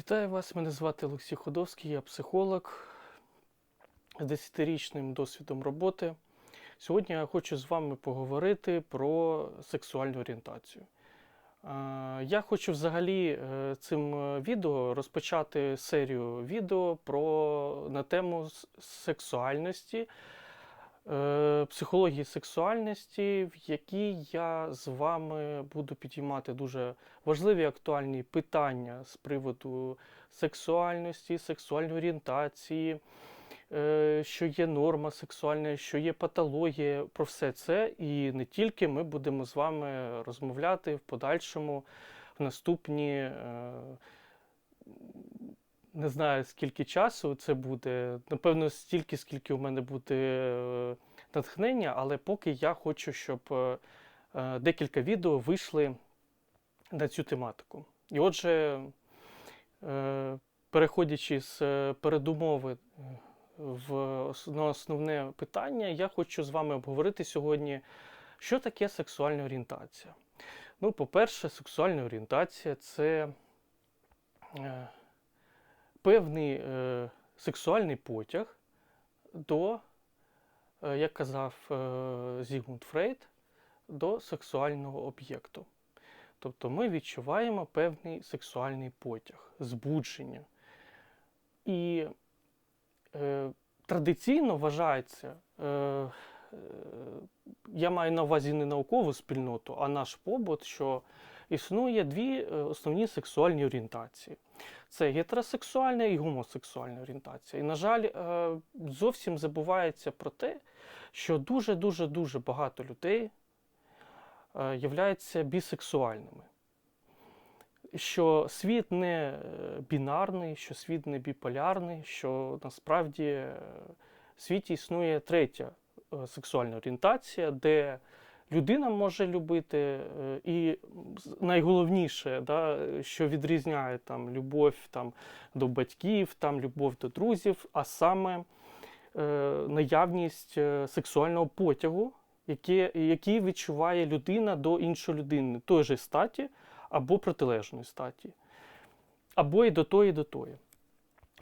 Вітаю вас, мене звати Олексій Ходовський, я психолог з 10-річним досвідом роботи. Сьогодні я хочу з вами поговорити про сексуальну орієнтацію. Я хочу взагалі е, цим е, відео розпочати серію відео про, на тему сексуальності, психології сексуальності, в якій я з вами буду підіймати дуже важливі актуальні питання з приводу сексуальності, сексуальної орієнтації, е, що є норма сексуальна, що є патологія, про все це. І не тільки ми будемо з вами розмовляти в подальшому в наступні. е, Не знаю, скільки часу це буде. Напевно, стільки, скільки у мене буде е, натхнення, але поки я хочу, щоб е, е, декілька відео вийшли на цю тематику. І отже, е, переходячи з передумови в основне питання, я хочу з вами обговорити сьогодні, що таке сексуальна орієнтація. Ну, по-перше, сексуальна орієнтація це певний сексуальний потяг до, як казав е, Зігмунд Фрейд, до сексуального об'єкту. Тобто ми відчуваємо певний сексуальний потяг, збудження. І е, традиційно вважається, е, е, я маю на увазі не наукову спільноту, а наш побут, що існує дві е, основні сексуальні орієнтації. Це гетеросексуальна і гомосексуальна орієнтація. І, на жаль, е, зовсім забувається про те, що дуже-дуже дуже багато людей е, являються бісексуальними. Що світ не е, бінарний, що світ не біполярний, що насправді в світі існує третя сексуальна орієнтація, де людина може любити, е, і найголовніше, да, що відрізняє там, любов там, до батьків, там, любов до друзів, а саме е, наявність е, сексуального потягу, яке, який відчуває людина до іншої людини, той же статі або протилежної статі, або і до тої, і до тої.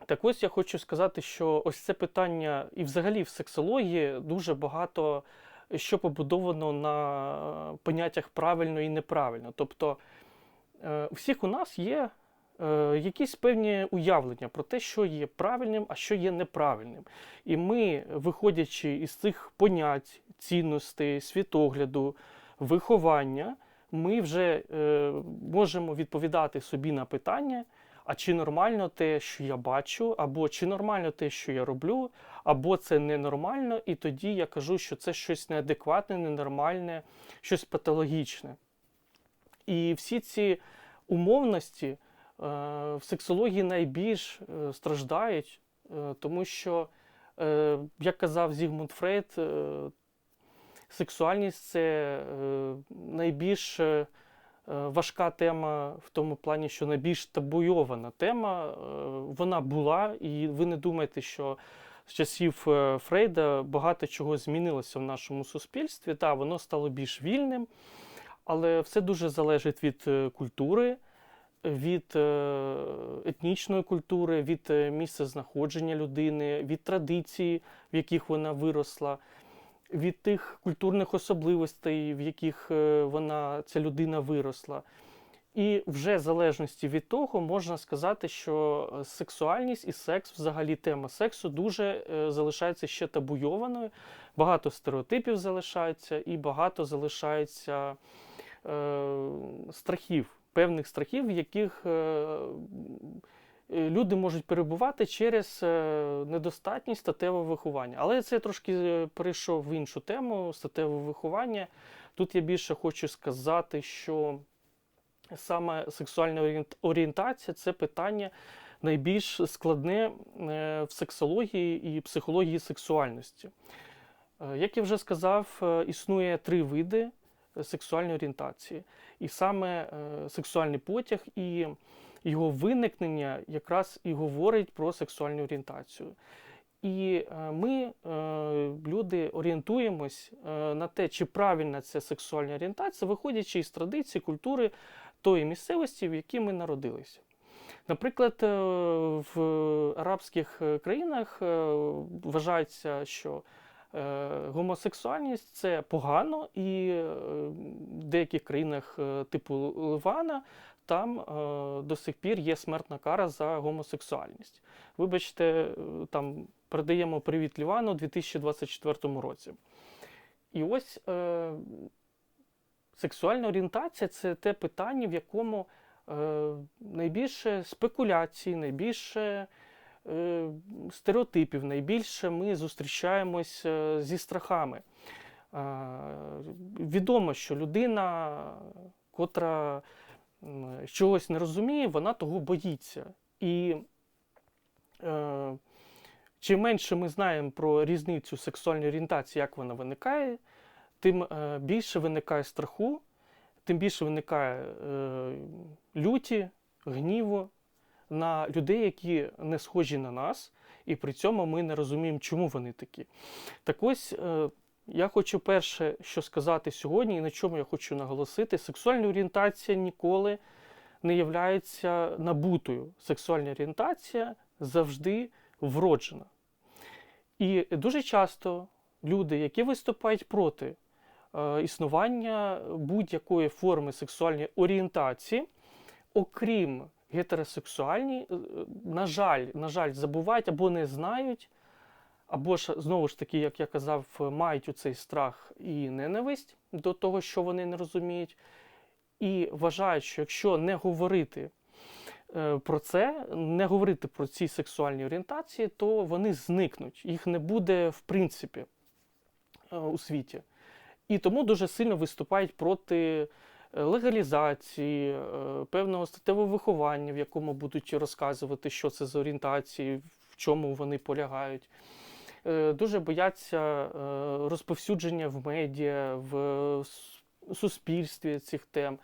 Так ось я хочу сказати, що ось це питання, і взагалі в сексології дуже багато що побудовано на поняттях правильно і неправильно. Тобто е, у всіх у нас є е, якісь певні уявлення про те, що є правильним, а що є неправильним. І ми, виходячи із цих понять, цінностей, світогляду, виховання, ми вже е, можемо відповідати собі на питання, а чи нормально те, що я бачу, або чи нормально те, що я роблю, або це ненормально, і тоді я кажу, що це щось неадекватне, ненормальне, щось патологічне. І всі ці умовності е, в сексології найбільш е, страждають, е, тому що, е, як казав Зігмунд Фрейд, е, сексуальність це е, найбільш е, важка тема в тому плані, що найбільш табуйована тема. Е, Вона була, і ви не думаєте, що з часів е, Фрейда багато чого змінилося в нашому суспільстві. Так, воно стало більш вільним, але все дуже залежить від е, культури. Від е, етнічної культури, від е, місця знаходження людини, від традицій, в яких вона виросла, від тих культурних особливостей, в яких е, вона, ця людина виросла. І вже в залежності від того можна сказати, що е, сексуальність і секс, взагалі тема сексу, дуже е, залишається ще табуйованою. Багато стереотипів залишається, і багато залишається е, страхів, певних страхів, в яких е, люди можуть перебувати через е, недостатність статевого виховання. Але це я трошки е, перейшов в іншу тему статеве виховання. Тут я більше хочу сказати, що саме сексуальна орієнтація це питання найбільш складне е, в сексології і психології сексуальності. Е, Як я вже сказав, е, існує три види е, сексуальної орієнтації. І саме е, сексуальний потяг і його виникнення якраз і говорить про сексуальну орієнтацію. І е, ми, е, люди, орієнтуємось е, на те, чи правильна це сексуальна орієнтація, виходячи із традиції, культури тої місцевості, в якій ми народилися. Наприклад, в арабських країнах вважається, що гомосексуальність це погано, і в деяких країнах, типу Ливана, там е, до сих пір є смертна кара за гомосексуальність. Вибачте, е, там передаємо привіт Лівану у 2024 році. І ось е, сексуальна орієнтація це те питання, в якому е, найбільше спекуляцій, найбільше е, стереотипів, найбільше ми зустрічаємось е, зі страхами. Е, відомо, що людина, котра чогось не розуміє, вона того боїться. І е, чим менше ми знаємо про різницю сексуальної орієнтації, як вона виникає, тим е, більше виникає страху, тим більше виникає е, люті, гніву на людей, які не схожі на нас, і при цьому ми не розуміємо, чому вони такі. Так ось е, я хочу перше, що сказати сьогодні, і на чому я хочу наголосити: сексуальна орієнтація ніколи не являється набутою. Сексуальна орієнтація завжди вроджена. І дуже часто люди, які виступають проти е, існування будь-якої форми сексуальної орієнтації, окрім гетеросексуальні, е, на жаль, на жаль, забувають або не знають, або ж знову ж таки, як я казав, мають оцей страх і ненависть до того, що вони не розуміють, і вважають, що якщо не говорити е, про це, не говорити про ці сексуальні орієнтації, то вони зникнуть. Їх не буде в принципі е, у світі. І тому дуже сильно виступають проти е, легалізації, певного статевого виховання, в якому будуть розказувати, що це за орієнтації, в чому вони полягають. Е, Дуже бояться е, розповсюдження в медіа, в суспільстві цих тем,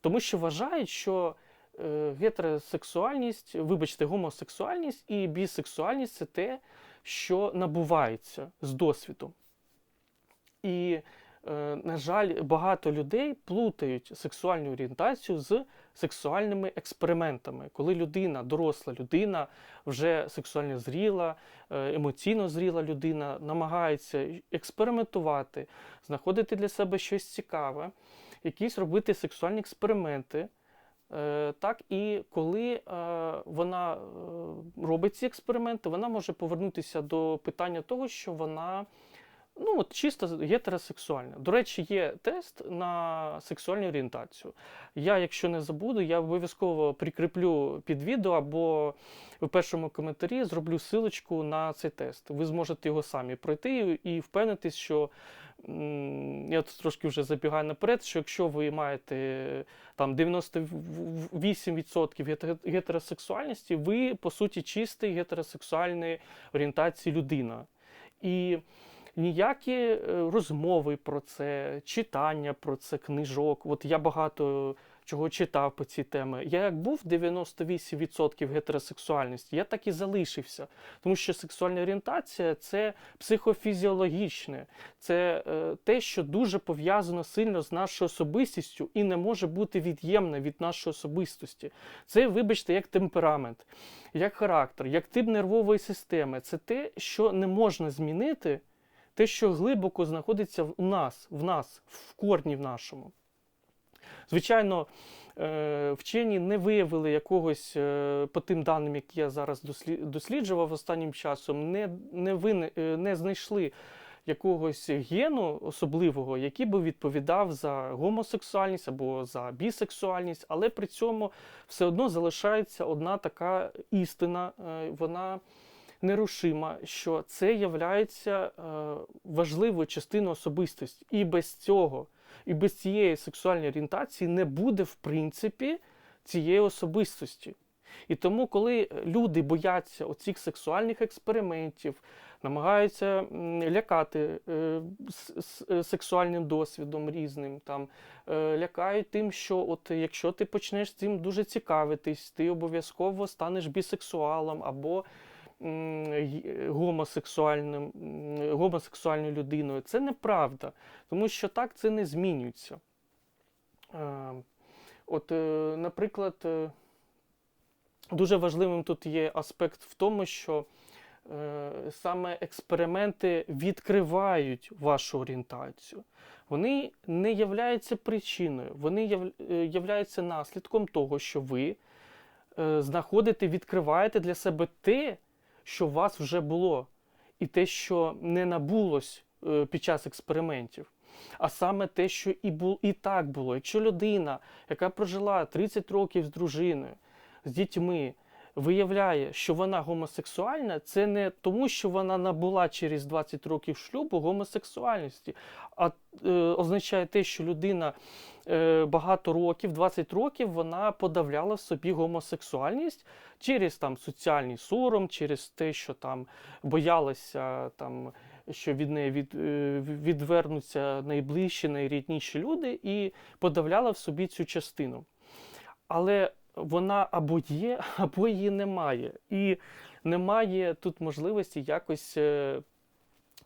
тому що вважають, що е, гетеросексуальність, вибачте, гомосексуальність і бісексуальність це те, що набувається з досвідом. І, на жаль, багато людей плутають сексуальну орієнтацію з сексуальними експериментами. Коли людина, доросла людина, вже сексуально зріла, е, емоційно зріла людина, намагається експериментувати, знаходити для себе щось цікаве, якісь робити сексуальні експерименти. Е, Так, і коли е, вона робить ці експерименти, вона може повернутися до питання того, що вона ну, от чисто гетеросексуальна. До речі, є тест на сексуальну орієнтацію. Я, якщо не забуду, я обов'язково прикріплю під відео або в першому коментарі зроблю силочку на цей тест. Ви зможете його самі пройти і впевнитись, що я тут трошки вже забігаю наперед, що якщо ви маєте там 98% гетеросексуальності, ви по суті чистий гетеросексуальної орієнтації людина. І ніякі е, розмови про це, читання про це, книжок. От я багато чого читав по ці теми. Я як був 98% гетеросексуальності, я так і залишився. Тому що сексуальна орієнтація це психофізіологічне, це е, те, що дуже пов'язано сильно з нашою особистістю і не може бути від'ємне від нашої особистості. Це, вибачте, як темперамент, як характер, як тип нервової системи. Це те, що не можна змінити, те, що глибоко знаходиться в нас, в нас, в корні в нашому. Звичайно, е, вчені не виявили якогось, е, по тим даним, які я зараз досліджував останнім часом, не, не, вини- е, не знайшли якогось гену особливого, який би відповідав за гомосексуальність або за бісексуальність, але при цьому все одно залишається одна така істина, вона нерушима, що це є важливою частиною особистості. І без цього, і без цієї сексуальної орієнтації не буде, в принципі, цієї особистості. І тому, коли люди бояться оцих сексуальних експериментів, намагаються лякати е, е, сексуальним досвідом різним, там, е, лякають тим, що от якщо ти почнеш цим дуже цікавитись, ти обов'язково станеш бісексуалом або гомосексуальним, гомосексуальною людиною. Це неправда, тому що так це не змінюється. От, е, наприклад, е, дуже важливим тут є аспект в тому, що е, саме експерименти відкривають вашу орієнтацію. Вони не являються причиною, вони яв, являються наслідком того, що ви знаходите, відкриваєте для себе те, що у вас вже було, і те, що не набулось е, під час експериментів. А саме те, що і, бу, і так було. Якщо людина, яка прожила 30 років з дружиною, з дітьми, виявляє, що вона гомосексуальна, це не тому, що вона набула через 20 років шлюбу гомосексуальності, а е, означає те, що людина е, багато років, 20 років, вона подавляла в собі гомосексуальність через там соціальний сором, через те, що там боялася там. Що від неї від, е, відвернуться найближчі, найрідніші люди, і подавляла в собі цю частину. Але вона або є, або її немає. І немає тут можливості якось е,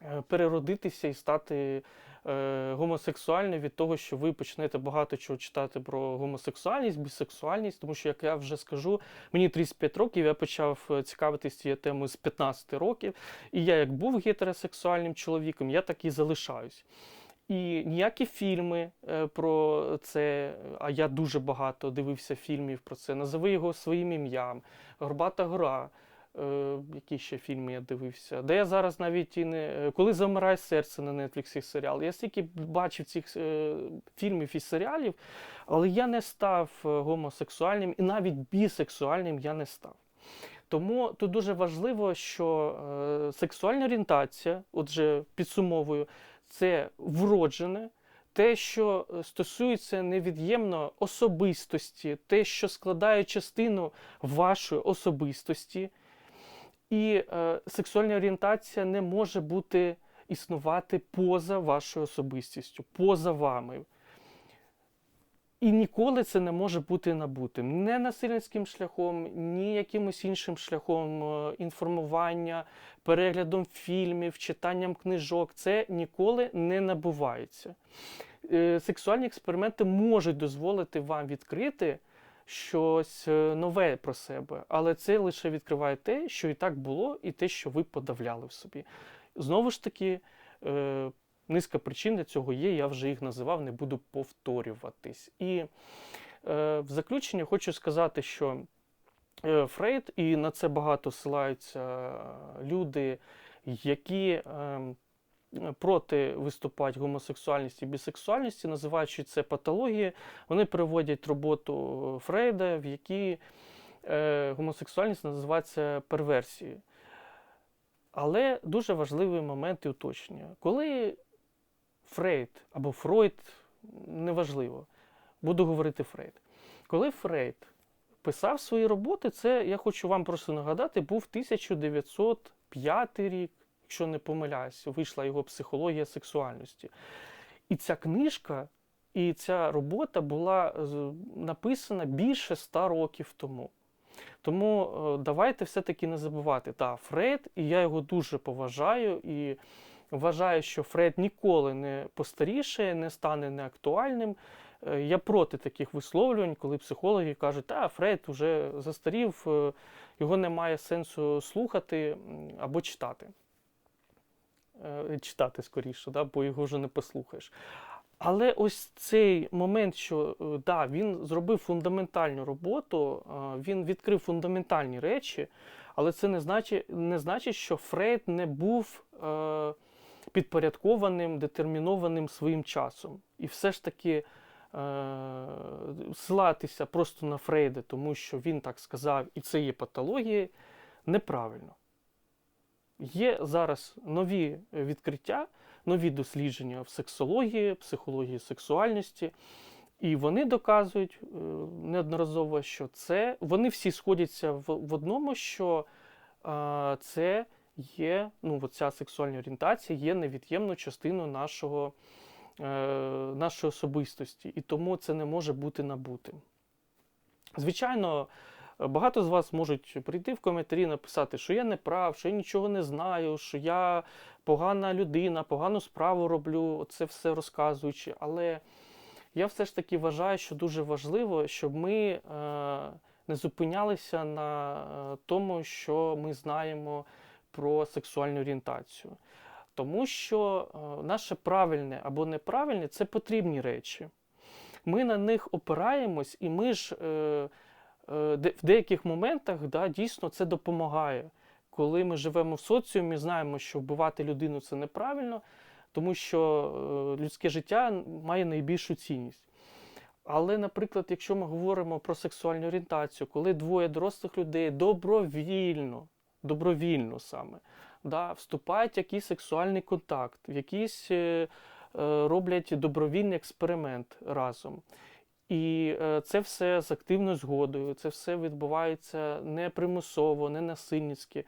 е, переродитися і стати е, гомосексуальним від того, що ви почнете багато чого читати про гомосексуальність, бісексуальність, тому що, як я вже скажу, мені 35 років, я почав цікавитися цією темою з 15 років, і я, як був гетеросексуальним чоловіком, я так і залишаюсь. І ніякі фільми е, про це, а я дуже багато дивився фільмів про це. Назови його своїм ім'ям, Горбата гора. Е, які ще фільми я дивився? Де я зараз навіть і не. е, Коли замирає серце на Netflix серіал. Я стільки бачив цих фільмів і серіалів, але я не став гомосексуальним і навіть бісексуальним я не став. Тому тут дуже важливо, що сексуальна орієнтація, отже, підсумовую, це вроджене, те, що е, стосується невід'ємно особистості, те, що складає частину вашої особистості. І е, сексуальна орієнтація не може бути існувати поза вашою особистістю, поза вами. І ніколи це не може бути набутим. Не насильницьким шляхом, ні якимось іншим шляхом е, інформування, переглядом фільмів, читанням книжок. Це ніколи не набувається. Е, Сексуальні експерименти можуть дозволити вам відкрити щось е, нове про себе, але це лише відкриває те, що і так було, і те, що ви подавляли в собі. Знову ж таки, низка причин для цього є, я вже їх називав, не буду повторюватись. І е, в заключення хочу сказати, що е, Фрейд, і на це багато ссилаються люди, які е, проти виступають гомосексуальності і бісексуальності, називаючи це патології, вони приводять роботу Фрейда, в якій е, гомосексуальність називається перверсією. Але дуже важливий момент і уточнення. Коли Фрейд або Фройд, неважливо, буду говорити Фрейд. Коли Фрейд писав свої роботи, це я хочу вам просто нагадати, був 1905 рік, якщо не помиляюсь, вийшла його психологія сексуальності. І ця книжка і ця робота була написана більше ста років тому. Тому е, давайте все-таки не забувати. Так, Фрейд, і я його дуже поважаю і вважаю, що Фрейд ніколи не постарішає, не стане неактуальним. Е, Я проти таких висловлювань, коли психологи кажуть, та Фрейд вже застарів, е, його немає сенсу слухати або читати. Е, Читати скоріше, да, бо його вже не послухаєш. Але ось цей момент, що да, він зробив фундаментальну роботу, він відкрив фундаментальні речі, але це не значить, не значить що Фрейд не був підпорядкованим, детермінованим своїм часом. І все ж таки е, ссилатися просто на Фрейда, тому що він так сказав, і це є патологія, неправильно. Є зараз нові відкриття, нові дослідження в сексології, психології сексуальності, і вони доказують е, неодноразово, що це вони всі сходяться в, в одному, що е, це є, ну, ця сексуальна орієнтація є невід'ємною частиною нашого, е, нашої особистості, і тому це не може бути набутим. Звичайно, багато з вас можуть прийти в коментарі і написати, що я не прав, що я нічого не знаю, що я погана людина, погану справу роблю, це все розказуючи. Але я все ж таки вважаю, що дуже важливо, щоб ми е, не зупинялися на е, тому, що ми знаємо про сексуальну орієнтацію. Тому що е, наше правильне або неправильне це потрібні речі. Ми на них опираємось, і ми ж е, е, в деяких моментах да, дійсно це допомагає. Коли ми живемо в соціумі, знаємо, що вбивати людину це неправильно, тому що е, людське життя має найбільшу цінність. Але, наприклад, якщо ми говоримо про сексуальну орієнтацію, коли двоє дорослих людей добровільно, добровільно саме, да, вступають в якийсь сексуальний контакт, в якийсь е, е, роблять добровільний експеримент разом. І е, це все з активною згодою, це все відбувається не примусово, не насильницьки.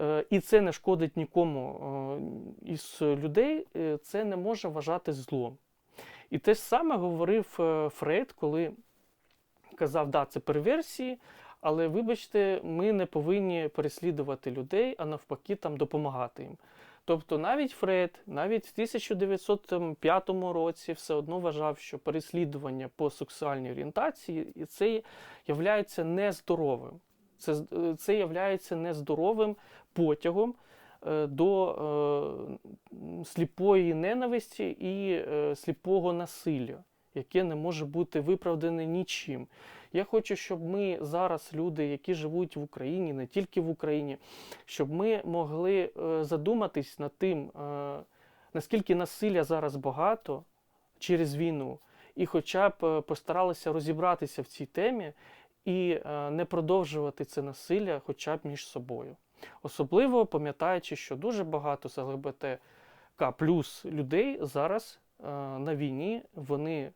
Е, І це не шкодить нікому із людей, це не може вважати злом. І те ж саме говорив Фрейд, коли казав, да, це перверсії, але вибачте, ми не повинні переслідувати людей, а навпаки, там допомагати їм. Тобто навіть Фред, навіть в 1905 році все одно вважав, що переслідування по сексуальній орієнтації і це являється нездоровим. Це, е, це являється нездоровим потягом е, до е, сліпої ненависті і е, сліпого насилля, яке не може бути виправдане нічим. Я хочу, щоб ми зараз, люди, які живуть в Україні, не тільки в Україні, щоб ми могли е, задуматись над тим, е, наскільки насилля зараз багато через війну, і хоча б е, постаралися розібратися в цій темі і не продовжувати це насилля хоча б між собою. Особливо пам'ятаючи, що дуже багато з ЛГБТК плюс людей зараз на війні вони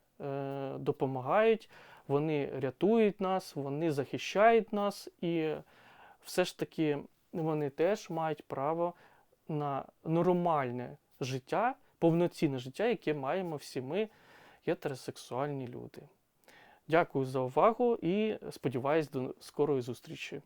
допомагають, вони рятують нас, вони захищають нас, і все ж таки вони теж мають право на нормальне життя, повноцінне життя, яке маємо всі ми, гетеросексуальні люди. Дякую за увагу і сподіваюсь до скорої зустрічі.